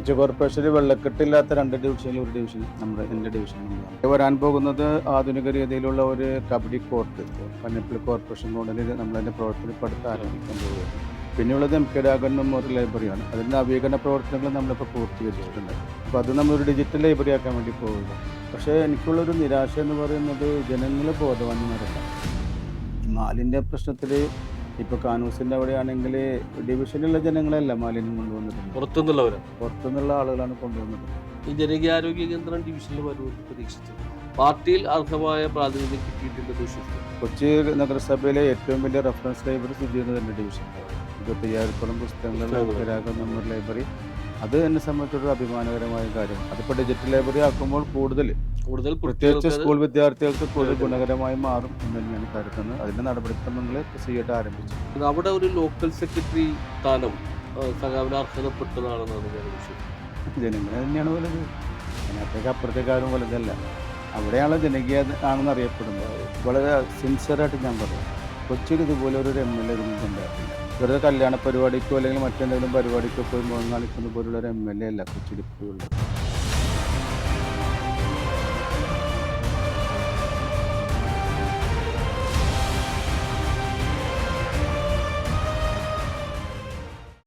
കൊച്ചി കോർപ്പറേഷനിൽ വെള്ളക്കെട്ടില്ലാത്ത രണ്ട് ഡിവിഷനിൽ ഒരു ഡിവിഷൻ നമ്മുടെ എന്റെ ഡിവിഷൻ വരാൻ പോകുന്നത് ആധുനിക രീതിയിലുള്ള ഒരു കബഡി കോർട്ട് പന്നപ്പള്ളി കോർപ്പറേഷൻ കോടതിയിൽ നമ്മളതിന്റെ പ്രവർത്തനം പഠിത്തം ആരംഭിക്കാൻ പോവുകയാണ് പിന്നെയുള്ളത് എം കെ രാഘവൻ ഒരു ലൈബ്രറിയാണ് അതിന്റെ നവീകരണ പ്രവർത്തനങ്ങൾ നമ്മളിപ്പോൾ പൂർത്തീകരിച്ചിട്ടുണ്ട്. അപ്പോൾ അത് നമ്മളൊരു ഡിജിറ്റൽ ലൈബ്രറി ആക്കാൻ വേണ്ടി പോവുക പക്ഷേ എനിക്കുള്ളൊരു നിരാശ എന്ന് പറയുന്നത് ജനങ്ങൾ ബോധവാന്മാരല്ല. മാലിന്യ പ്രശ്നത്തിൽ ഇപ്പോൾ കാനൂസിന്റെ അവിടെയാണെങ്കിൽ ഡിവിഷനിലുള്ള ജനങ്ങളല്ല മാലിന്യം കൊണ്ടുവന്നിട്ടുണ്ട് പുറത്തുനിന്നുള്ളവരാണ് പുറത്തുനിന്നുള്ള ആളുകളാണ് കൊണ്ടുവന്നത് ഈ ജനകീയാരോഗ്യ കേന്ദ്രം ഡിവിഷനിൽ വരുമെന്ന് പ്രതീക്ഷിച്ചു. പാർട്ടിയിൽ അർഹമായ പ്രാതിനിധ്യം കിട്ടിയിട്ടില്ലെന്ന് വിശ്വസിക്കുന്നു. കൊച്ചി നഗരസഭയിലെ ഏറ്റവും വലിയ റെഫറൻസ് ലൈബ്രറി സ്ഥിതി ചെയ്യുന്നത് തന്നെ ഡിവിഷൻ ഇരുപത്തയ്യായിരത്തോളം പുസ്തകങ്ങൾ മെമ്മറി ലൈബ്രറി അത് എന്നെ സംബന്ധിച്ചൊരു അഭിമാനകരമായ കാര്യം. അതിപ്പോൾ ഡിജിറ്റൽ ലൈബ്രറി ആക്കുമ്പോൾ കൂടുതൽ കൂടുതൽ പ്രത്യേകിച്ച് സ്കൂൾ വിദ്യാർത്ഥികൾക്ക് കൂടുതൽ ഗുണകരമായി മാറും എന്ന് തന്നെയാണ് കരുതുന്നത് അതിന്റെ നടപടിക്രമങ്ങൾ സിയുടെ ആരംഭിച്ചു. അവിടെ ഒരു ലോക്കൽ സെക്രട്ടറി സ്ഥാനം സഖാവിന് അർഹതപ്പെട്ടതാണെന്നാണ് ഞാൻ വിശ്വസിക്കുന്നത്. ജനങ്ങൾ തന്നെയാണ് വലുത്. അതിനകത്തേക്ക് അപ്പുറത്തേക്ക് ആരും വലുതല്ല. അവിടെയാണ് ജനകീയ ആണെന്ന് അറിയപ്പെടുന്നത്. വളരെ സിൻസിയറായിട്ട് ഞാൻ പറയും കൊച്ചിയിൽ ഇതുപോലെ ഒരു എം എൽ എ ഉണ്ടായിട്ടില്ല വെറുതെ കല്യാണ പരിപാടിക്കോ അല്ലെങ്കിൽ മറ്റെന്തെങ്കിലും പരിപാടിക്കോ പോയി മുഖം കാണിക്കുന്ന പോലുള്ള ഒരു എം എൽ എ അല്ല കൊച്ചിയിൽ ഇപ്പോഴുള്ളത്